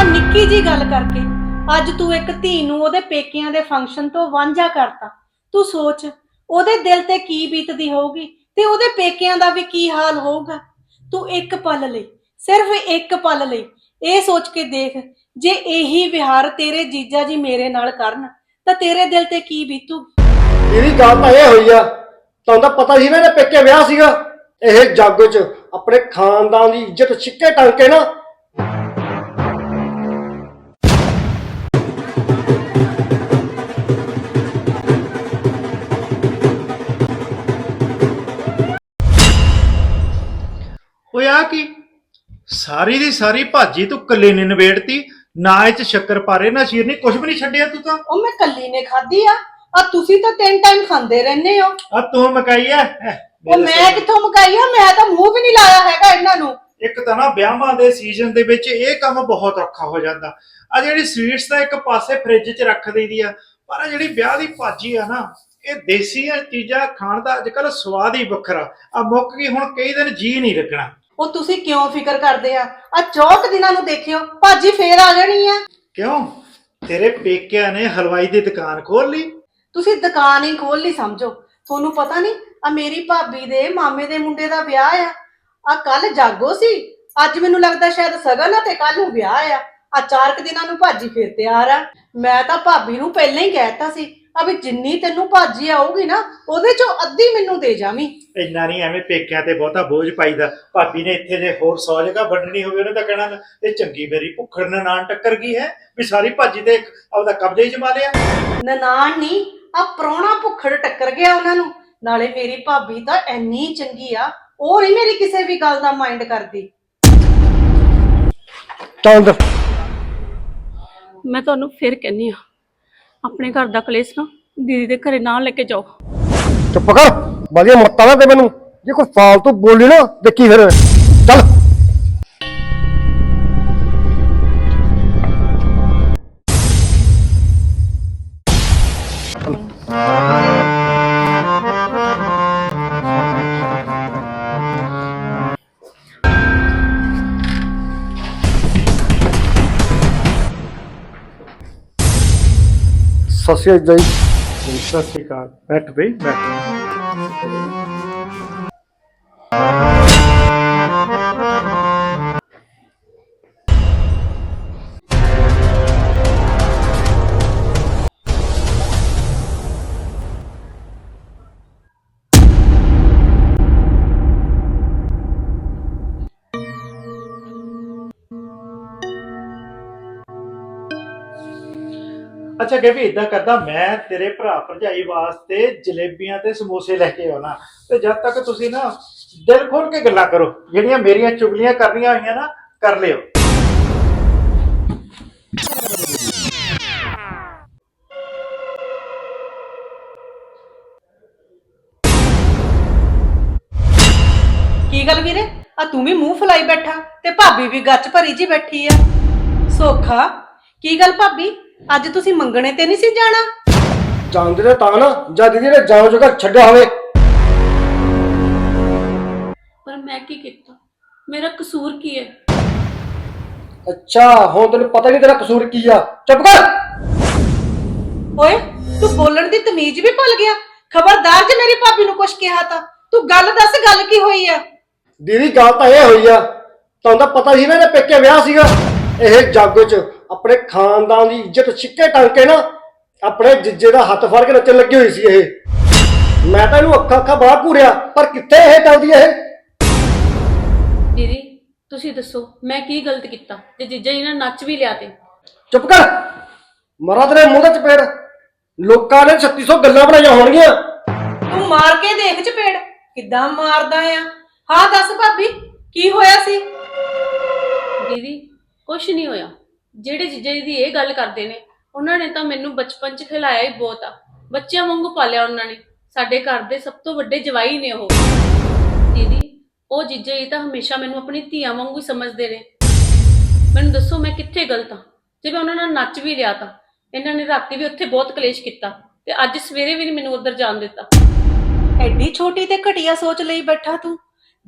ਆ ਨਿੱਕੀ ਜੀ ਗੱਲ ਕਰਕੇ ਅੱਜ ਤੂੰ ਇੱਕ ਧੀ ਨੂੰ ਉਹਦੇ ਪੇਕਿਆਂ ਦੇ ਫੰਕਸ਼ਨ ਤੋਂ ਵਾਂਝਾ ਕਰਤਾ। ਤੂੰ ਸੋਚ, ਉਹਦੇ ਦਿਲ ਤੇ ਕੀ ਬੀਤਦੀ ਹੋਊਗੀ ਤੇ ਉਹਦੇ ਪੇਕਿਆਂ ਦਾ ਵੀ ਕੀ ਹਾਲ ਹੋਊਗਾ? ਤੂੰ ਇੱਕ ਪਲ ਲਈ, ਸਿਰਫ ਇੱਕ ਪਲ ਲਈ ਇਹ ਸੋਚ ਕੇ ਦੇਖ, ਜੇ ਇਹੀ ਵਿਹਾਰ ਤੇਰੇ ਜੀਜਾ ਜੀ ਮੇਰੇ ਨਾਲ ਕਰਨ, ਤਾਂ ਤੇਰੇ ਦਿਲ ਤੇ ਕੀ ਬੀਤੂ ਇਹਦੀ ਗੱਲ ਤਾਂ ਇਹ ਹੋਈ ਆ, ਤੁਹਾਨੂੰ ਤਾਂ ਪਤਾ ਸੀ ਨਾ ਇਹਦੇ ਪੇਕੇ ਵਿਆਹ ਸੀਗਾ। ਇਹ ਜੱਗ 'ਚ ਆਪਣੇ ਖਾਨਦਾਨ ਦੀ ਇੱਜ਼ਤ ਛਿੱਕੇ ਟੰਕੇ ਨਾ ਸਾਰੀ ਦੀ ਸਾਰੀ ਭਾਜੀ ਤੂੰ ਕੱਲੇ ਨੇ ਨਵੇੜਤੀ ਨਾ ਇਹ ਚ ਸ਼ੱਕਰ ਪਾਰੇ ਨਾ ਸ਼ੀਰ ਨੇ ਕੁਝ ਵੀ ਨਹੀਂ ਛੱਡਿਆ ਤੂੰ ਤਾਂ। ਉਹ ਮੈਂ ਕੱਲੀ ਨੇ ਖਾਧੀ ਆ। ਆ ਤੁਸੀਂ ਤਾਂ ਤਿੰਨ ਟਾਈਮ ਖਾਂਦੇ ਰਹਿੰਦੇ ਹੋ। ਆ ਤੂੰ ਮਕਾਈ ਐ ਉਹ ਮੇਰੇ ਮੈਂ ਕਿੱਥੋਂ ਮਕਾਈ ਆ? ਮੈਂ ਤਾਂ ਮੂੰਹ ਵੀ ਨਹੀਂ ਲਾਇਆ ਹੈਗਾ ਇਹਨਾਂ ਨੂੰ। ਇੱਕ ਤਾਂ ਨਾ ਵਿਆਹਾਂ ਦੇ ਸੀਜ਼ਨ ਦੇ ਵਿੱਚ ਇਹ ਕੰਮ ਬਹੁਤ ਔਖਾ ਹੋ ਜਾਂਦਾ। ਆ ਜਿਹੜੀ ਸਵੀਟਸ ਤਾਂ ਇੱਕ ਪਾਸੇ ਫ੍ਰਿਜ 'ਚ ਰੱਖ ਦਈਦੀ ਆ ਪਰ ਆ ਜਿਹੜੀ ਵਿਆਹ ਦੀ ਭਾਜੀ ਆ ਨਾ ਇਹ ਦੇਸੀ ਚੀਜ਼ਾਂ ਖਾਣ ਦਾ ਅੱਜਕੱਲ ਸਵਾਦ ਹੀ ਵੱਖਰਾ। ਆ ਮੁੱਕ ਗਈ ਹੁਣ ਕਈ ਦਿਨ ਜੀ ਨਹੀਂ ਲੱਗਣਾ। ਉਹ ਤੁਸੀਂ ਕਿਉਂ ਫਿਕਰ ਕਰਦੇ ਆ? ਆ 64 ਦਿਨਾਂ ਨੂੰ ਦੇਖਿਓ ਭਾਜੀ ਫੇਰ ਆ ਜਾਣੀ ਆ। ਕਿਉਂ? ਤੇਰੇ ਪੇਕਿਆਂ ਨੇ ਹਲਵਾਈ ਦੀ ਦੁਕਾਨ ਖੋਲ ਲਈ। ਤੁਸੀਂ ਦੁਕਾਨ ਹੀ ਖੋਲ ਲਈ ਸਮਝੋ। ਤੁਹਾਨੂੰ ਪਤਾ ਨਹੀਂ ਆ ਮੇਰੀ ਭਾਬੀ ਦੇ ਮਾਮੇ ਦੇ ਮੁੰਡੇ ਦਾ ਵਿਆਹ ਆ। ਆ ਕੱਲ ਜਾਗੋ ਸੀ। ਅੱਜ ਮੈਨੂੰ ਲੱਗਦਾ ਸ਼ਾਇਦ ਸਗਨ ਆ ਤੇ ਕੱਲ ਨੂੰ ਵਿਆਹ ਆ। ਆ ਚਾਰ ਕੁ ਦਿਨਾਂ ਨੂੰ ਭਾਜੀ ਫੇਰ ਤਿਆਰ ਆ। ਮੈਂ ਤਾਂ ਭਾਬੀ ਨੂੰ ਪਹਿਲਾਂ ਹੀ ਕਹਿਤਾ ਸੀ ਆ ਵੀ ਜਿੰਨੀ ਤੈਨੂੰ ਭਾਜੀ ਆਊਗੀ ਨਾ ਉਹਦੇ ਚੋਂ ਅੱਧੀ ਮੈਨੂੰ ਦੇ ਜਾਵੀਂ। ਇੰਨਾ ਨਹੀਂ ਐਵੇਂ ਪੇਕਿਆਂ ਤੇ ਬਹੁਤਾ ਬੋਝ ਪਾਈਦਾ। ਭਾਬੀ ਨੇ ਇੱਥੇ ਜੇ ਹੋਰ 100 ਜਗ੍ਹਾ ਵੰਡਣੀ ਹੋਵੇ ਉਹਨੇ ਤਾਂ ਕਹਿਣਾ ਇਹ ਚੰਗੀ ਮੇਰੀ ਭੁੱਖੜ ਨਾਲ ਟੱਕਰ ਗਈ ਹੈ ਵੀ ਸਾਰੀ ਭਾਜੀ ਤੇ ਆਪਦਾ ਕਬਜ਼ਾ ਹੀ ਜਮਾ ਲਿਆ। ਨਨਾਣ ਨਹੀਂ ਆ ਪ੍ਰਾਹੁਣਾ ਭੁੱਖੜ ਟੱਕਰ ਗਿਆ ਉਹਨਾਂ ਨੂੰ। ਨਾਲੇ ਮੇਰੀ ਭਾਬੀ ਤਾਂ ਐਨੀ ਚੰਗੀ ਆ ਉਹ ਨਹੀਂ ਮੇਰੀ ਕਿਸੇ ਵੀ ਗੱਲ ਦਾ ਮਾਈਂਡ ਕਰਦੀ। ਚੱਲ ਅੰਦਰ ਮੈਂ ਤੁਹਾਨੂੰ ਫਿਰ ਕਹਿੰਨੀ ਆ ਆਪਣੇ ਘਰ ਦਾ ਕਲੇਸ਼ ਨਾ, ਦੀਦੀ ਦੇ ਘਰੇ ਨਾ ਲੈ ਕੇ ਜਾਓ। ਚੁੱਪ ਕਰ ਵਧੀਆ ਮੱਤਾਂ ਨਾ ਤੇ ਮੈਨੂੰ। ਜੇ ਕੋਈ ਫਾਲਤੂ ਬੋਲੀ ਨਾ, ਦੇਖੀ ਫਿਰ। ਚੱਲ। ਸਤਿ ਸ਼੍ਰੀ ਅਕਾਲ ਜੀ। ਸਤਿ ਸ਼੍ਰੀ ਅਕਾਲ। ਬੈਠ ਬਈ ਬੈਠ। ਅੱਛਾ ਕਿ ਵੀ ਇਦਾਂ ਕਰਦਾ, ਮੈਂ ਤੇਰੇ ਭਰਾ ਭਰਜਾਈ ਵਾਸਤੇ ਜਲੇਬੀਆਂ ਤੇ ਸਮੋਸੇ ਲੈ ਕੇ ਆਉਣਾ। ਤੇ ਜਦ ਤੱਕ ਤੁਸੀਂ ਨਾ ਦਿਲ ਖੋਲ ਕੇ ਗੱਲਾਂ ਕਰੋ, ਜਿਹੜੀਆਂ ਮੇਰੀਆਂ ਚੁਗਲੀਆਂ ਕਰਨੀਆਂ ਹੋਈਆਂ ਨਾ, ਕਰ ਲਿਓ। ਕੀ ਗੱਲ ਵੀਰੇ? ਆ ਤੂੰ ਵੀ ਮੂੰਹ ਫੁਲਾਈ ਬੈਠਾ ਤੇ ਭਾਬੀ ਵੀ ਗੱਚ ਭਰੀ ਜੀ ਬੈਠੀ ਆ। ਸੋਖਾ, ਕੀ ਗੱਲ ਭਾਬੀ? ਅੱਜ ਤੁਸੀਂ ਮੰਗਣੇ ਤੇ ਨਹੀਂ ਸੀ ਜਾਣਾ? ਜਾਂਦੇ ਨੇ ਤਾਂ ਨਾ ਜਦ ਦੀਦੀ ਨੇ ਜਾਣ ਜੋਗਾ ਛੱਡਿਆ ਹੋਵੇ। ਪਰ ਮੈਂ ਕੀ ਕੀਤਾ? ਮੇਰਾ ਕਸੂਰ ਕੀ ਹੈ? ਅੱਛਾ ਹੁਣ ਤੈਨੂੰ ਪਤਾ ਨਹੀਂ ਤੇਰਾ ਕਸੂਰ ਕੀ ਆ। ਚੁੱਪ ਕਰ! ਓਏ ਤੂੰ ਬੋਲਣ ਦੀ ਤਮੀਜ਼ ਵੀ ਭੁੱਲ ਗਿਆ। ਖਬਰਦਾਰ ਜੇ ਮੇਰੀ ਭਾਬੀ ਨੂੰ ਕੁਝ ਕਿਹਾ ਤਾਂ ਤੂੰ ਗੱਲ ਦੱਸ ਗੱਲ ਕੀ ਹੋਈ ਆ? ਦੀਦੀ ਗੱਲ ਤਾਂ ਇਹ ਹੋਈ ਆ। ਤੁਹਾਨੂੰ ਤਾਂ ਪਤਾ ਸੀ ਨਾ ਇਹਦੇ ਪੇਕੇ ਵਿਆਹ ਸੀਗਾ। ਇਹ ਜੱਗ 'ਚ ਆਪਣੇ ਖਾਨਦਾਨ ਦੀ ਇੱਜ਼ਤ ਛਿੱਕੇ ਟੰਗ ਕੇ ਨਾ ਆਪਣੇ ਜਿੱਜੇ ਦਾ ਹੱਥ ਫੜ ਕੇ ਨੱਚਣ ਲੱਗੀ ਹੋਈ ਸੀ ਇਹ। ਮੈਂ ਤਾਂ ਇਹਨੂੰ ਅੱਖਾਂ ਅੱਖਾਂ ਬਾਹਰ ਘੂਰਿਆ ਪਰ ਕਿੱਥੇ ਇਹ ਟਲਦੀ ਇਹ? ਦੀਦੀ ਤੁਸੀਂ ਦੱਸੋ ਮੈਂ ਕੀ ਗਲਤ ਕੀਤਾ ਜੇ ਜੀਜਾ ਜੀ ਨੇ ਨੱਚ ਵੀ ਲਿਆ ਤੇ? ਚੁੱਪ ਕਰ। ਮਰਾ ਤੇਰੇ ਮੂੰਹ ਤੇ ਚਪੇੜ। ਲੋਕਾਂ ਨੇ 3600 ਗੱਲਾਂ ਬਣਾਈਆਂ ਹੋਣਗੀਆਂ। ਤੂੰ ਮਾਰ ਕੇ ਦੇਖ ਚਪੇੜ ਕਿੱਦਾਂ ਮਾਰਦਾ ਆ? ਹਾਂ ਦੱਸ ਭਾਬੀ ਕੀ ਹੋਇਆ ਸੀ? ਦੀਦੀ ਕੁਛ ਨਹੀਂ ਹੋਇਆ। ਜਿਹੜੇ ਜੀਜਾ ਦੀ ਇਹ ਗੱਲ ਕਰਦੇ ਨੇ ਉਹਨਾਂ ਨੇ ਤਾਂ ਮੈਨੂੰ ਬਚਪਨ 'ਚ ਖਿਲਾਇਆ ਹੀ ਬਹੁਤ ਆ। ਬੱਚਿਆਂ ਵਾਂਗੂ ਪਾਲਿਆ ਉਹਨਾਂ ਨੇ। ਸਾਡੇ ਘਰ ਦੇ ਸਭ ਤੋਂ ਵੱਡੇ ਜਵਾਈ ਨੇ ਉਹ। ਦੀਦੀ ਉਹ ਜੀਜਾ ਜੀ ਤਾਂ ਹਮੇਸ਼ਾ ਮੈਨੂੰ ਆਪਣੀ ਧੀਆਂ ਵਾਂਗੂ ਹੀ ਸਮਝਦੇ ਨੇ। ਮੈਨੂੰ ਦੱਸੋ ਮੈਂ ਕਿੱਥੇ ਗਲਤ ਹਾਂ? ਜੇ ਮੈਂ ਉਹਨਾਂ ਨਾਲ ਨੱਚ ਵੀ ਲਿਆ ਤਾਂ। ਇਹਨਾਂ ਨੇ ਰਾਤੀ ਵੀ ਉੱਥੇ ਬਹੁਤ ਕਲੇਸ਼ ਕੀਤਾ ਤੇ ਅੱਜ ਸਵੇਰੇ ਵੀ ਨਹੀਂ ਮੈਨੂੰ ਉੱਧਰ ਜਾਣ ਦਿੱਤਾ। ਐਡੀ ਛੋਟੀ ਤੇ ਘਟੀਆ ਸੋਚ ਲਈ ਬੈਠਾ ਤੂੰ।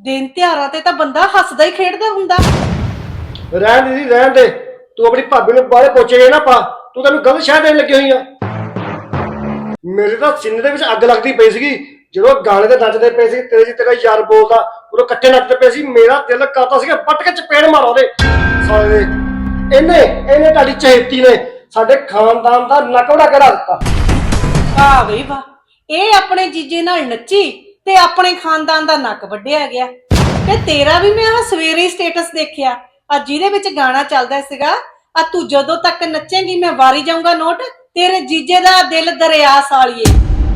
ਦਿਨ ਤਿਉਹਾਰਾਂ ਤੇ ਤਾਂ ਬੰਦਾ ਹੱਸਦਾ ਹੀ ਖੇਡਦਾ ਹੁੰਦਾ। ਰਹਿਣ ਦੀਦੀ ਰਹਿਣ ਦੇ। ਤੂੰ ਆਪਣੀ ਭਾਬੀ ਨੂੰ ਬਾਹਲੇ ਪੋਚੇ ਨਾ ਪਾ, ਤੂੰ ਤੈਨੂੰ ਗਲਤ ਸ਼ਾਇਦ ਦੇਣ ਲੱਗੀ ਹੋਈ ਆ। ਮੇਰੇ ਤਾਂ ਸਿੰਨੇ ਦੇ ਵਿੱਚ ਅੱਗ ਲੱਗਦੀ ਪਈ ਸੀਗੀ, ਜਦੋਂ ਗਾਣੇ ਤੇ ਨੱਚਦੇ ਪਏ ਸੀ, ਤੇਰੇ ਜੀ ਤੇਰਾ ਯਾਰ ਬੋਲਦਾ ਉਦੋਂ ਇਕੱਠੇ ਨੱਚਦੇ ਪਏ ਸੀ, ਮੇਰਾ ਦਿਲ ਕਰਦਾ ਸੀਗਾ ਪੱਟ ਕੇ ਚਪੇੜ ਮਾਰੋ ਉਹਦੇ। ਸਾਲੇ ਦੇ ਇਹਨੇ ਇਹਨੇ ਤੁਹਾਡੀ ਚਹੇਤੀ ਨੇ ਸਾਡੇ ਖਾਨਦਾਨ ਦਾ ਨਕਵੜਾ ਕਰਾ ਦਿੱਤਾ। ਆ ਬਈ ਵਾਹ ਇਹ ਆਪਣੇ ਜੀਜੇ ਨਾਲ ਨੱਚੀ ਤੇ ਆਪਣੇ ਖਾਨਦਾਨ ਦਾ ਨੱਕ ਵੱਢਿਆ ਗਿਆ। ਤੇ ਤੇਰਾ ਵੀ ਮੈਂ ਆ ਸਵੇਰੇ ਸਟੇਟਸ ਦੇਖਿਆ। ਆ ਜਿਹਦੇ ਵਿੱਚ ਗਾਣਾ ਚੱਲਦਾ ਸੀਗਾ ਆ ਤੂੰ ਜਦੋਂ ਤੱਕ ਨੱਚੇਂਗੀ ਮੈਂ ਵਾਰੀ ਜਾਊਂਗਾ ਨੋਟ ਤੇਰੇ ਜੀਜੇ ਦਾ ਦਿਲ ਦਰਿਆ ਸਾਲੀਏ।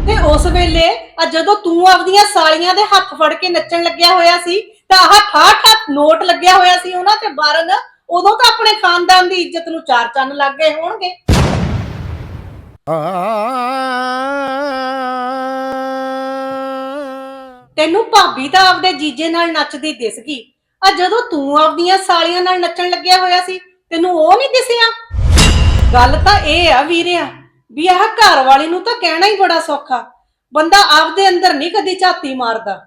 ਤੇ ਉਸ ਵੇਲੇ ਆ ਜਦੋਂ ਤੂੰ ਆਪਦੀਆਂ ਸਾਲੀਆਂ ਦੇ ਹੱਥ ਫੜ ਕੇ ਨੱਚਣ ਲੱਗਿਆ ਹੋਇਆ ਸੀ ਤਾਂ ਆਹ ਠਾਠ ਹੱਥ ਨੋਟ ਲੱਗਿਆ ਹੋਇਆ ਸੀ ਉਹਨਾਂ ਤੇ ਬਾਰਨ ਉਦੋਂ ਤਾਂ ਆਪਣੇ ਖਾਨਦਾਨ ਦੀ ਇੱਜ਼ਤ ਨੂੰ ਚਾਰ ਚੰਨ ਲੱਗ ਗਏ ਹੋਣਗੇ। ਤੈਨੂੰ ਭਾਬੀ ਤਾਂ ਆਪਦੇ ਜੀਜੇ ਨਾਲ ਨੱਚਦੀ ਦਿਸ ਗਈ। ਆ ਜਦੋਂ ਤੂੰ ਆਪਦੀਆਂ ਸਾਲੀਆਂ ਨਾਲ ਨੱਚਣ ਲੱਗਿਆ ਹੋਇਆ ਸੀ, ਤੈਨੂੰ ਉਹ ਨਹੀਂ ਦਿਸਿਆ? ਗੱਲ ਤਾਂ ਇਹ ਆ ਵੀਰਿਆ, ਵੀ ਆਹ ਘਰ ਵਾਲੀ ਨੂੰ ਤਾਂ ਕਹਿਣਾ ਹੀ ਬੜਾ ਸੌਖਾ। ਬੰਦਾ ਆਪਦੇ ਅੰਦਰ ਨਹੀਂ ਕਦੀ ਝਾਤੀ ਮਾਰਦਾ।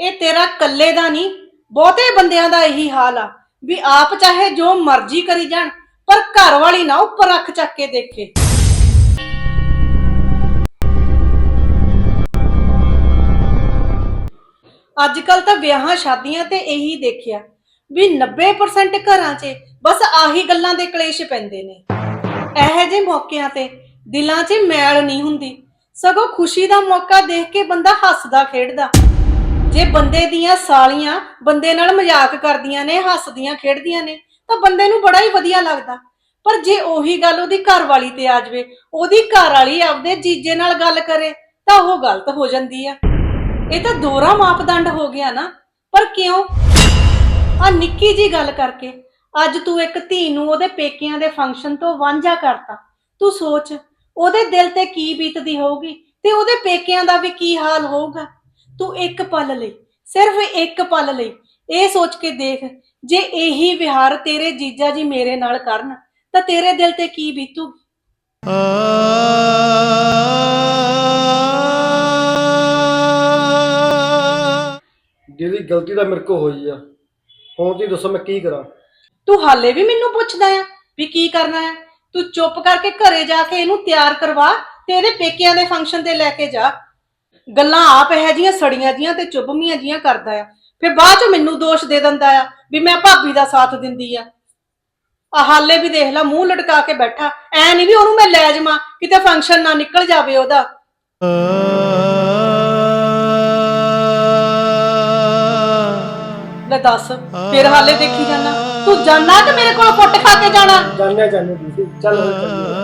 ਇਹ ਤੇਰਾ ਕੱਲੇ ਦਾ ਨਹੀਂ, ਬਹੁਤੇ ਬੰਦਿਆਂ ਦਾ ਇਹੀ ਹਾਲ ਆ, ਵੀ ਆਪ ਚਾਹੇ ਜੋ ਮਰਜ਼ੀ ਕਰੀ ਜਾਣ, ਪਰ ਘਰ ਵਾਲੀ ਨਾ ਉੱਪਰ ਅੱਖ ਚੱਕ ਕੇ ਦੇਖੇ। ਅੱਜ ਕੱਲ ਤਾਂ ਵਿਆਹਾਂ, ਸ਼ਾਦੀਆਂ ਤੇ ਇਹੀ ਦੇਖਿਆ ਵੀ 90% ਘਰਾਂ 'ਚ ਬਸ ਆਹੀ ਗੱਲਾਂ ਦੇ ਕਲੇਸ਼ ਪੈਂਦੇ ਨੇ। ਇਹੋ ਜਿਹੇ ਮੌਕਿਆਂ ਤੇ ਦਿਲਾਂ 'ਚ ਮੈਲ ਨਹੀਂ ਹੁੰਦੀ। ਸਗੋਂ ਖੁਸ਼ੀ ਦਾ ਮੌਕਾ ਦੇਖ ਕੇ ਬੰਦਾ ਹੱਸਦਾ, ਖੇਡਦਾ। ਜੇ ਬੰਦੇ ਦੀਆਂ ਸਾਲੀਆਂ ਬੰਦੇ ਨਾਲ ਮਜ਼ਾਕ ਕਰਦੀਆਂ ਨੇ, ਹੱਸਦੀਆਂ, ਖੇਡਦੀਆਂ ਨੇ, ਤਾਂ ਬੰਦੇ ਨੂੰ ਬੜਾ ਹੀ ਵਧੀਆ ਲੱਗਦਾ। ਪਰ ਜੇ ਉਹੀ ਗੱਲ ਉਹਦੀ ਘਰ ਵਾਲੀ ਤੇ ਆ ਜਾਵੇ, ਉਹਦੀ ਘਰ ਵਾਲੀ ਆਪਦੇ ਜੀਜੇ ਨਾਲ ਗੱਲ ਕਰੇ, ਤਾਂ ਉਹ ਗਲਤ ਹੋ ਜਾਂਦੀ ਆ। ਇਹ ਤਾਂ ਦੋਹਰਾ ਮਾਪਦੰਡ ਹੋ ਗਿਆ ਨਾ। ਪਰ ਕਿਉਂ? ਆ ਨਿੱਕੀ ਜੀ ਗੱਲ ਕਰਕੇ। ਅੱਜ ਤੂੰ ਇੱਕ ਧੀ ਨੂੰ ਉਹਦੇ ਪੇਕਿਆਂ ਦੇ ਫੰਕਸ਼ਨ ਤੋਂ ਵਾਂਝਾ ਕਰਤਾ। ਤੂੰ ਸੋਚ, ਉਹਦੇ ਦਿਲ ਤੇ ਕੀ ਬੀਤਦੀ ਹੋਊਗੀ ਤੇ ਉਹਦੇ ਪੇਕਿਆਂ ਦਾ ਵੀ ਕੀ ਹਾਲ ਹੋਊਗਾ? ਤੂੰ ਇੱਕ ਪਲ ਲਈ, ਸਿਰਫ ਇੱਕ ਪਲ ਲਈ ਇਹ ਸੋਚ ਕੇ ਦੇਖ, ਜੇ ਇਹੀ ਵਿਹਾਰ ਤੇਰੇ ਜੀਜਾ ਜੀ ਮੇਰੇ ਨਾਲ ਕਰਨ, ਤਾਂ ਤੇਰੇ ਦਿਲ ਤੇ ਕੀ ਬੀਤੂਗੀ? ਜਿਹਦੀ ਗਲਤੀ ਤਾਂ ਮੇਰੇ ਕੋ ਹੋਈ ਆ। ਹੁਣ ਤੁਸੀਂ ਦੱਸੋ ਮੈਂ ਕੀ ਕਰਾਂ? ਤੂੰ ਹਾਲੇ ਵੀ ਮੈਨੂੰ ਪੁੱਛਦਾ ਆ ਵੀ ਕੀ ਕਰਨਾ ਆ? ਤੂੰ ਚੁੱਪ ਕਰਕੇ ਘਰੇ ਜਾ ਕੇ ਇਹਨੂੰ ਤਿਆਰ ਕਰਵਾ ਤੇ ਇਹਦੇ ਪੇਕਿਆਂ ਦੇ ਫੰਕਸ਼ਨ ਤੇ ਲੈ ਕੇ ਜਾ। ਗੱਲਾਂ ਆਪ ਇਹ ਜੀਆਂ ਸੜੀਆਂ ਜੀਆਂ ਤੇ ਚੁੱਭਮੀਆਂ ਜੀਆਂ ਕਰਦਾ ਆ। ਫਿਰ ਬਾਅਦ ਚ ਮੈਨੂੰ ਦੋਸ਼ ਦੇ ਦਿੰਦਾ ਆ ਵੀ ਮੈਂ ਭਾਬੀ ਦਾ ਸਾਥ ਦਿੰਦੀ ਆ। ਆ ਹਾਲੇ ਵੀ ਦੇਖ ਲੈ ਮੂੰਹ ਲਟਕਾ ਕੇ ਬੈਠਾ। ਐ ਨਹੀਂ ਵੀ ਉਹਨੂੰ ਮੈਂ ਲੈ ਜਾਵਾਂ ਕਿਤੇ ਫੰਕਸ਼ਨ ਨਾ ਨਿਕਲ ਜਾਵੇ ਉਹਦਾ। ਲੈ ਦੱਸ ਫਿਰ ਹਾਲੇ ਦੇਖੀ ਜਾਣਾ ਤੂੰ ਜਾਣਾ ਕਿ ਮੇਰੇ ਕੋਲ ਕੁੱਟ ਖਾ ਕੇ ਜਾਣਾ? ਜਾਣਿਆ ਜਾਣਿਆ ਤੁਸੀਂ ਚੱਲ। ਹੁਣ ਚੱਲੀਏ